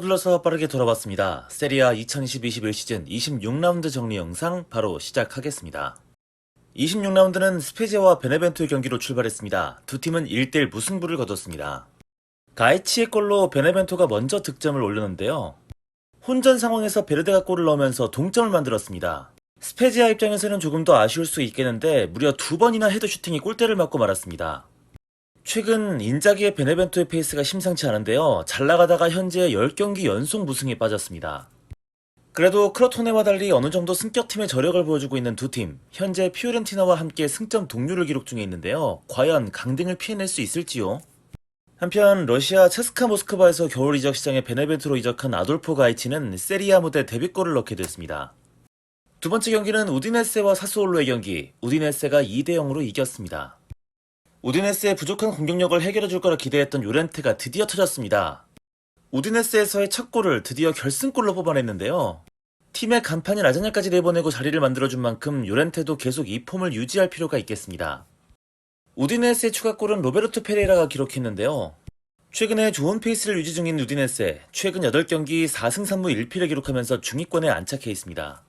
서둘러서 빠르게 돌아왔습니다. 세리아 2020-21 시즌 26라운드 정리 영상 바로 시작하겠습니다. 26라운드는 스페지아와 베네벤토의 경기로 출발했습니다. 두 팀은 1대1 무승부를 거뒀습니다. 가이치의 골로 베네벤토가 먼저 득점을 올렸는데요. 혼전 상황에서 베르데가 골을 넣으면서 동점을 만들었습니다. 스페지아 입장에서는 조금 더 아쉬울 수 있겠는데 무려 두 번이나 헤드 슈팅이 골대를 맞고 말았습니다. 최근 인자기의 베네벤토의 페이스가 심상치 않은데요. 잘 나가다가 현재 10경기 연속 무승에 빠졌습니다. 그래도 크로토네와 달리 어느 정도 승격팀의 저력을 보여주고 있는 두 팀, 현재 피오렌티나와 함께 승점 동률을 기록 중에 있는데요. 과연 강등을 피해낼 수 있을지요? 한편 러시아 체스카 모스크바에서 겨울 이적 시장에 베네벤토로 이적한 아돌포 가이치는 세리아 무대 데뷔골을 넣게 됐습니다. 두 번째 경기는 우디네세와 사스올로의 경기, 우디네세가 2대 0으로 이겼습니다. 우디네스의 부족한 공격력을 해결해 줄 거라 기대했던 요렌트가 드디어 터졌습니다. 우디네스에서의 첫 골을 드디어 결승골로 뽑아냈는데요. 팀의 간판이 라자냐까지 내보내고 자리를 만들어준 만큼 요렌테도 계속 이 폼을 유지할 필요가 있겠습니다. 우디네스의 추가골은 로베르토 페레이라가 기록했는데요. 최근에 좋은 페이스를 유지 중인 우디네스, 최근 8경기 4승 3무 1피를 기록하면서 중위권에 안착해 있습니다.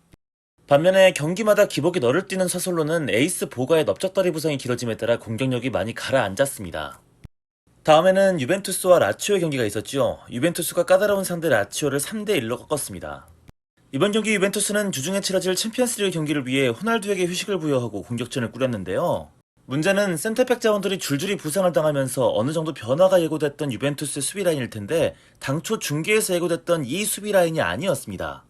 반면에 경기마다 기복이 너를 뛰는 서솔로는 에이스 보가의 넓적다리 부상이 길어짐에 따라 공격력이 많이 가라앉았습니다. 다음에는 유벤투스와 라치오의 경기가 있었죠. 유벤투스가 까다로운 상대 라치오를 3대1로 꺾었습니다. 이번 경기 유벤투스는 주중에 치러질 챔피언스리그 경기를 위해 호날두에게 휴식을 부여하고 공격전을 꾸렸는데요. 문제는 센터백 자원들이 줄줄이 부상을 당하면서 어느 정도 변화가 예고됐던 유벤투스 수비 라인일 텐데 당초 중계에서 예고됐던 이 수비 라인이 아니었습니다.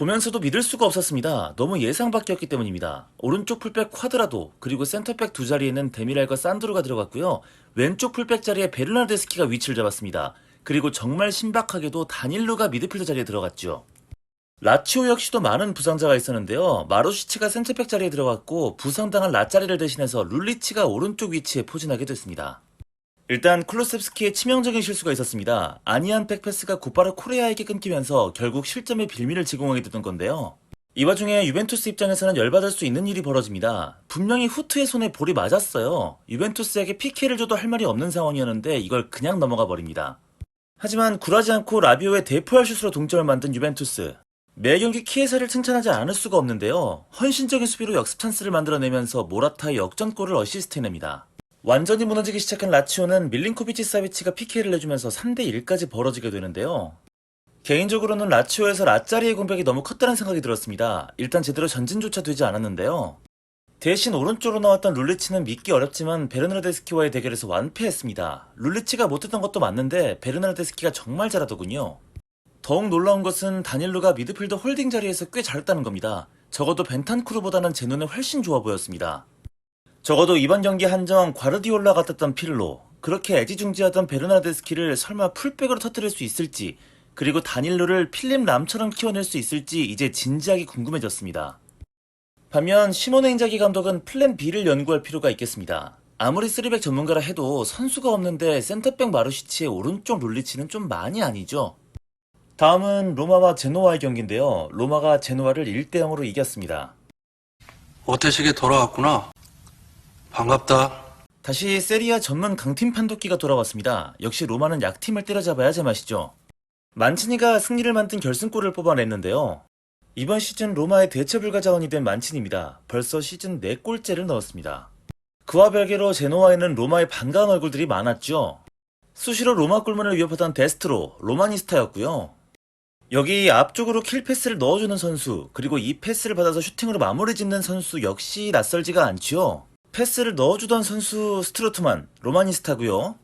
보면서도 믿을 수가 없었습니다. 너무 예상 밖이었기 때문입니다. 오른쪽 풀백 쿼드라도 그리고 센터백 두 자리에는 데미랄과 산드로가 들어갔고요. 왼쪽 풀백 자리에 베르나데스키가 위치를 잡았습니다. 그리고 정말 신박하게도 다닐루가 미드필더 자리에 들어갔죠. 라치오 역시도 많은 부상자가 있었는데요. 마루시치가 센터백 자리에 들어갔고 부상당한 라짜리를 대신해서 룰리치가 오른쪽 위치에 포진하게 됐습니다. 일단 쿨로셉스키의 치명적인 실수가 있었습니다. 아니안 백패스가 곧바로 코레아에게 끊기면서 결국 실점의 빌미를 제공하게 됐던 건데요. 이 와중에 유벤투스 입장에서는 열받을 수 있는 일이 벌어집니다. 분명히 후트의 손에 볼이 맞았어요. 유벤투스에게 PK를 줘도 할 말이 없는 상황이었는데 이걸 그냥 넘어가 버립니다. 하지만 굴하지 않고 라비오의 대포할 슛으로 동점을 만든 유벤투스. 매 경기 키에사를 칭찬하지 않을 수가 없는데요. 헌신적인 수비로 역습 찬스를 만들어내면서 모라타의 역전골을 어시스트해냅니다. 완전히 무너지기 시작한 라치오는 밀린코비치 사비치가 PK를 내주면서 3대1까지 벌어지게 되는데요. 개인적으로는 라치오에서 라짜리의 공백이 너무 컸다는 생각이 들었습니다. 일단 제대로 전진조차 되지 않았는데요. 대신 오른쪽으로 나왔던 룰리치는 믿기 어렵지만 베르나데스키와의 대결에서 완패했습니다. 룰리치가 못했던 것도 맞는데 베르나데스키가 정말 잘하더군요. 더욱 놀라운 것은 다닐루가 미드필더 홀딩 자리에서 꽤 잘했다는 겁니다. 적어도 벤탄쿠르보다는 제 눈에 훨씬 좋아 보였습니다. 적어도 이번 경기 한정 과르디올라 같았던 필로, 그렇게 애지중지하던 베르나데스키를 설마 풀백으로 터뜨릴 수 있을지, 그리고 다닐루를 필립 람처럼 키워낼 수 있을지 이제 진지하게 궁금해졌습니다. 반면 시모네 인자기 감독은 플랜 B를 연구할 필요가 있겠습니다. 아무리 쓰리백 전문가라 해도 선수가 없는데 센터백 마루시치의 오른쪽 룰리치는 좀 많이 아니죠. 다음은 로마와 제노아의 경기인데요. 로마가 제노아를 1대 0으로 이겼습니다. 오태식이 돌아왔구나. 반갑다. 다시 세리아 전문 강팀 판독기가 돌아왔습니다. 역시 로마는 약팀을 때려잡아야 제맛이죠. 만치니가 승리를 만든 결승골을 뽑아냈는데요. 이번 시즌 로마의 대체 불가 자원이 된 만치니입니다. 벌써 시즌 4골째를 넣었습니다. 그와 별개로 제노아에는 로마의 반가운 얼굴들이 많았죠. 수시로 로마 골문을 위협하던 데스트로, 로마니스타였고요. 여기 앞쪽으로 킬 패스를 넣어주는 선수, 그리고 이 패스를 받아서 슈팅으로 마무리 짓는 선수 역시 낯설지가 않죠. 패스를 넣어주던 선수 스트로트만, 로마니스타고요.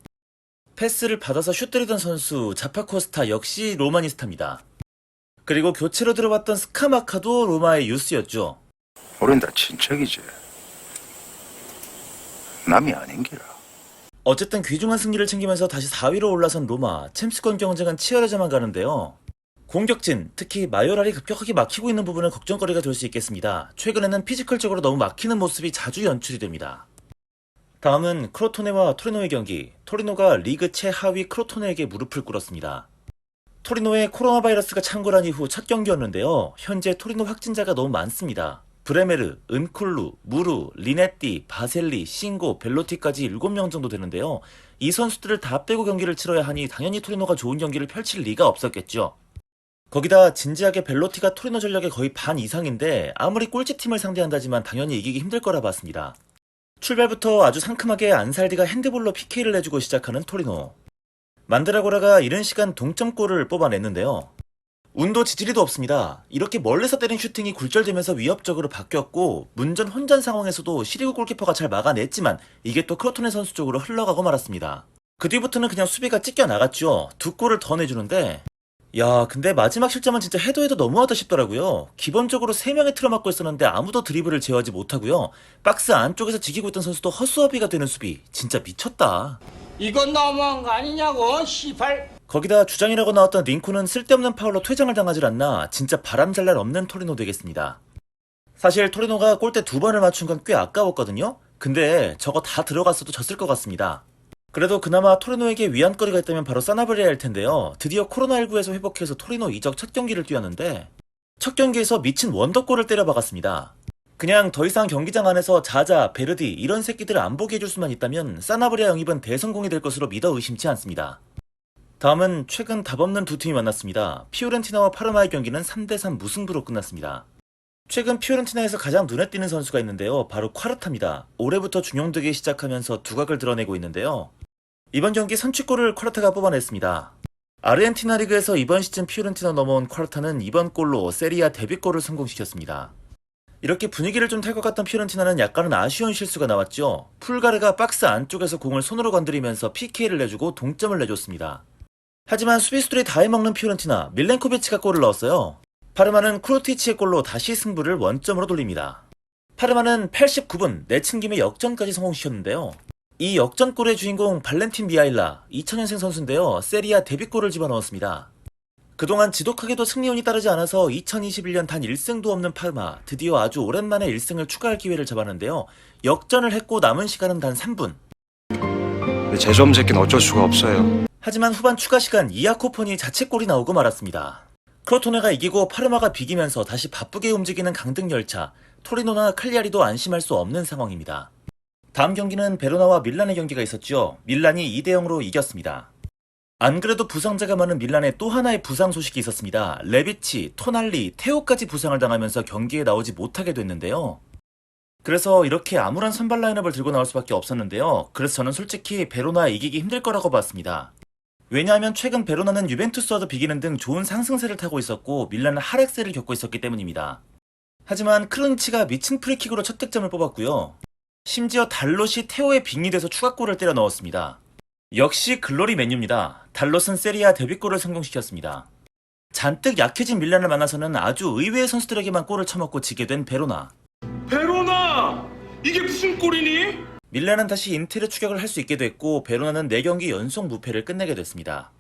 패스를 받아서 슛 때리던 선수 자파코스타 역시 로마니스타입니다. 그리고 교체로 들어왔던 스카마카도 로마의 유스였죠. 우린 다 친척이지. 남이 아닌기라. 어쨌든 귀중한 승리를 챙기면서 다시 4위로 올라선 로마, 챔스권 경쟁은 치열해져만 가는데요. 공격진, 특히 마요랄이 급격하게 막히고 있는 부분은 걱정거리가 될 수 있겠습니다. 최근에는 피지컬적으로 너무 막히는 모습이 자주 연출이 됩니다. 다음은 크로토네와 토리노의 경기. 토리노가 리그 최하위 크로토네에게 무릎을 꿇었습니다. 토리노의 코로나 바이러스가 창궐한 이후 첫 경기였는데요. 현재 토리노 확진자가 너무 많습니다. 브레메르, 은쿨루, 무루, 리네띠, 바셀리, 싱고, 벨로티까지 7명 정도 되는데요. 이 선수들을 다 빼고 경기를 치러야 하니 당연히 토리노가 좋은 경기를 펼칠 리가 없었겠죠. 거기다 진지하게 벨로티가 토리노 전력의 거의 반 이상인데 아무리 꼴찌팀을 상대한다지만 당연히 이기기 힘들 거라 봤습니다. 출발부터 아주 상큼하게 안살디가 핸드볼로 PK를 내주고 시작하는 토리노. 만드라고라가 이른 시간 동점골을 뽑아냈는데요. 운도 지지리도 없습니다. 이렇게 멀리서 때린 슈팅이 굴절되면서 위협적으로 바뀌었고 문전 혼전 상황에서도 시리구 골키퍼가 잘 막아냈지만 이게 또 크로토네 선수 쪽으로 흘러가고 말았습니다. 그 뒤부터는 그냥 수비가 찢겨 나갔죠. 두 골을 더 내주는데 야 근데 마지막 실점은 진짜 해도 해도 너무하다 싶더라고요. 기본적으로 3명의 틀어 막고 있었는데 아무도 드리블을 제어하지 못하고요. 박스 안쪽에서 지키고 있던 선수도 허수아비가 되는 수비 진짜 미쳤다. 이건 너무한 거 아니냐고 시발 거기다 주장이라고 나왔던 링코는 쓸데없는 파울로 퇴장을 당하질 않나 진짜 바람잘 날 없는 토리노 되겠습니다. 사실 토리노가 골대 두 번을 맞춘 건 꽤 아까웠거든요. 근데 저거 다 들어갔어도 졌을 것 같습니다. 그래도 그나마 토리노에게 위안거리가 있다면 바로 사나브리아일 텐데요. 드디어 코로나19에서 회복해서 토리노 이적 첫 경기를 뛰었는데 첫 경기에서 미친 원더골을 때려박았습니다. 그냥 더 이상 경기장 안에서 자자, 베르디 이런 새끼들을 안 보게 해줄 수만 있다면 사나브리아 영입은 대성공이 될 것으로 믿어 의심치 않습니다. 다음은 최근 답없는 두 팀이 만났습니다. 피오렌티나와 파르마의 경기는 3대3 무승부로 끝났습니다. 최근 피오렌티나에서 가장 눈에 띄는 선수가 있는데요. 바로 콰르타입니다. 올해부터 중용되기 시작하면서 두각을 드러내고 있는데요. 이번 경기 선취골을 콰르타가 뽑아냈습니다. 아르헨티나 리그에서 이번 시즌 피오렌티나 넘어온 콰르타는 이번 골로 세리아 데뷔골을 성공시켰습니다. 이렇게 분위기를 좀 탈 것 같던 피오렌티나는 약간은 아쉬운 실수가 나왔죠. 풀가르가 박스 안쪽에서 공을 손으로 건드리면서 PK를 내주고 동점을 내줬습니다. 하지만 수비수들이 다 해먹는 피오렌티나, 밀렌코비치가 골을 넣었어요. 파르마는 크로티치의 골로 다시 승부를 원점으로 돌립니다. 파르마는 89분 내친 김에 역전까지 성공시켰는데요. 이 역전골의 주인공 발렌틴 비아일라, 2000년생 선수인데요. 세리아 데뷔골을 집어넣었습니다. 그동안 지독하게도 승리운이 따르지 않아서 2021년 단 1승도 없는 파르마, 드디어 아주 오랜만에 1승을 추가할 기회를 잡았는데요. 역전을 했고 남은 시간은 단 3분. 재수없는 새끼는 어쩔 수가 없어요. 하지만 후반 추가 시간 이아코폰이 자책골이 나오고 말았습니다. 크로토네가 이기고 파르마가 비기면서 다시 바쁘게 움직이는 강등 열차, 토리노나 칼리아리도 안심할 수 없는 상황입니다. 다음 경기는 베로나와 밀란의 경기가 있었죠. 밀란이 2대 0으로 이겼습니다. 안 그래도 부상자가 많은 밀란에 또 하나의 부상 소식이 있었습니다. 레비치, 토날리, 테오까지 부상을 당하면서 경기에 나오지 못하게 됐는데요. 그래서 이렇게 아무런 선발 라인업을 들고 나올 수밖에 없었는데요. 그래서 저는 솔직히 베로나 이기기 힘들 거라고 봤습니다. 왜냐하면 최근 베로나는 유벤투스와도 비기는 등 좋은 상승세를 타고 있었고 밀란은 하락세를 겪고 있었기 때문입니다. 하지만 크로니치가 미친 프리킥으로 첫 득점을 뽑았고요. 심지어 달롯이 테오의 빙이 돼서 추가골을 때려 넣었습니다. 역시 글로리 맨유입니다. 달롯은 세리아 데뷔골을 성공시켰습니다. 잔뜩 약해진 밀란을 만나서는 아주 의외의 선수들에게만 골을 쳐먹고 지게 된 베로나. 베로나! 이게 무슨 꼴이니? 밀란은 다시 인테르 추격을 할 수 있게 됐고 베로나는 4경기 연속 무패를 끝내게 됐습니다.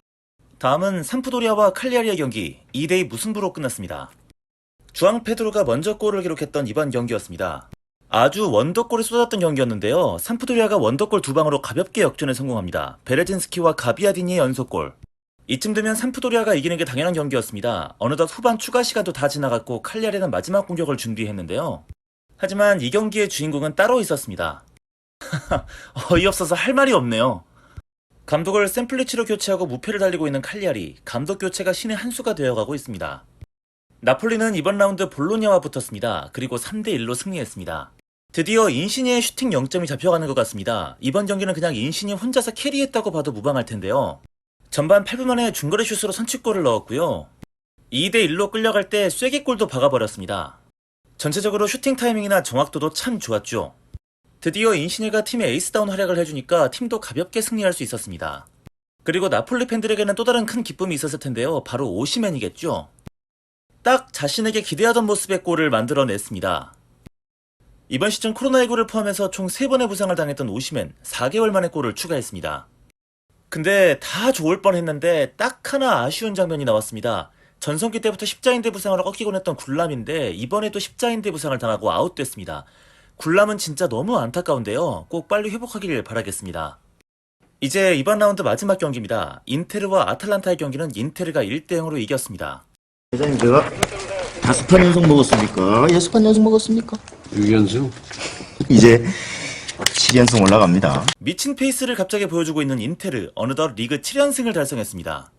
다음은 삼프도리아와 칼리아리의 경기 2대2 무승부로 끝났습니다. 주앙 페드로가 먼저 골을 기록했던 이번 경기였습니다. 아주 원더골이 쏟았던 경기였는데요. 삼프도리아가 원더골 두 방으로 가볍게 역전에 성공합니다. 베레진스키와 가비아디니의 연속골. 이쯤 되면 삼프도리아가 이기는 게 당연한 경기였습니다. 어느덧 후반 추가 시간도 다 지나갔고 칼리아리는 마지막 공격을 준비했는데요. 하지만 이 경기의 주인공은 따로 있었습니다. 어이없어서 할 말이 없네요. 감독을 샘플리치로 교체하고 무패를 달리고 있는 칼리아리, 감독 교체가 신의 한 수가 되어가고 있습니다. 나폴리는 이번 라운드 볼로냐와 붙었습니다. 그리고 3대1로 승리했습니다. 드디어 인시니의 슈팅 0점이 잡혀가는 것 같습니다. 이번 경기는 그냥 인시니 혼자서 캐리했다고 봐도 무방할 텐데요. 전반 8분 만에 중거리 슛으로 선취골을 넣었고요. 2대1로 끌려갈 때 쐐기골도 박아버렸습니다. 전체적으로 슈팅 타이밍이나 정확도도 참 좋았죠. 드디어 인시니가 팀의 에이스다운 활약을 해주니까 팀도 가볍게 승리할 수 있었습니다. 그리고 나폴리 팬들에게는 또 다른 큰 기쁨이 있었을 텐데요. 바로 오시맨이겠죠. 딱 자신에게 기대하던 모습의 골을 만들어냈습니다. 이번 시즌 코로나19를 포함해서 총 3번의 부상을 당했던 오시맨 4개월 만에 골을 추가했습니다. 근데 다 좋을 뻔했는데 딱 하나 아쉬운 장면이 나왔습니다. 전성기 때부터 십자인대 부상을 꺾이곤 했던 굴람인데 이번에도 십자인대 부상을 당하고 아웃됐습니다. 굴람은 진짜 너무 안타까운데요. 꼭 빨리 회복하길 바라겠습니다. 이제 이번 라운드 마지막 경기입니다. 인테르와 아탈란타의 경기는 인테르가 1대0으로 이겼습니다. 회장님 제가 다섯 판 연속 먹었습니까? 여섯 판 연속 먹었습니까? 6연승? 이제 7연승 올라갑니다. 미친 페이스를 갑자기 보여주고 있는 인테르, 어느덧 리그 7연승을 달성했습니다.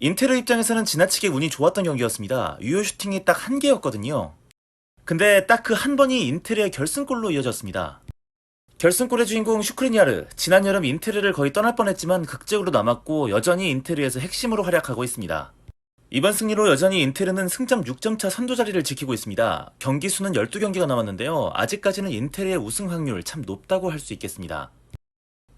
인테르 입장에서는 지나치게 운이 좋았던 경기였습니다. 유효 슈팅이 딱 한 개였거든요. 근데 딱 그 한 번이 인테르의 결승골로 이어졌습니다. 결승골의 주인공 슈크리니아르, 지난 여름 인테르를 거의 떠날 뻔했지만 극적으로 남았고 여전히 인테르에서 핵심으로 활약하고 있습니다. 이번 승리로 여전히 인테르는 승점 6점 차 선두 자리를 지키고 있습니다. 경기 수는 12경기가 남았는데요. 아직까지는 인테르의 우승 확률 참 높다고 할 수 있겠습니다.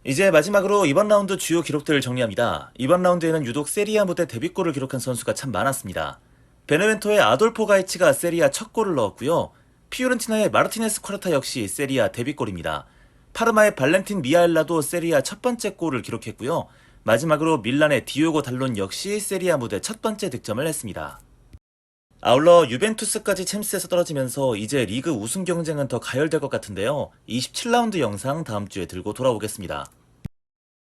이제 마지막으로 이번 라운드 주요 기록들을 정리합니다. 이번 라운드에는 유독 세리아 무대 데뷔골을 기록한 선수가 참 많았습니다. 베네벤토의 아돌포 가이치가 세리아 첫 골을 넣었고요. 피오렌티나의 마르티네스 쿼르타 역시 세리아 데뷔골입니다. 파르마의 발렌틴 미아엘라도 세리아 첫 번째 골을 기록했고요. 마지막으로 밀란의 디오고 달론 역시 세리아 무대 첫 번째 득점을 했습니다. 아울러 유벤투스까지 챔스에서 떨어지면서 이제 리그 우승 경쟁은 더 가열될 것 같은데요. 27라운드 영상 다음 주에 들고 돌아오겠습니다.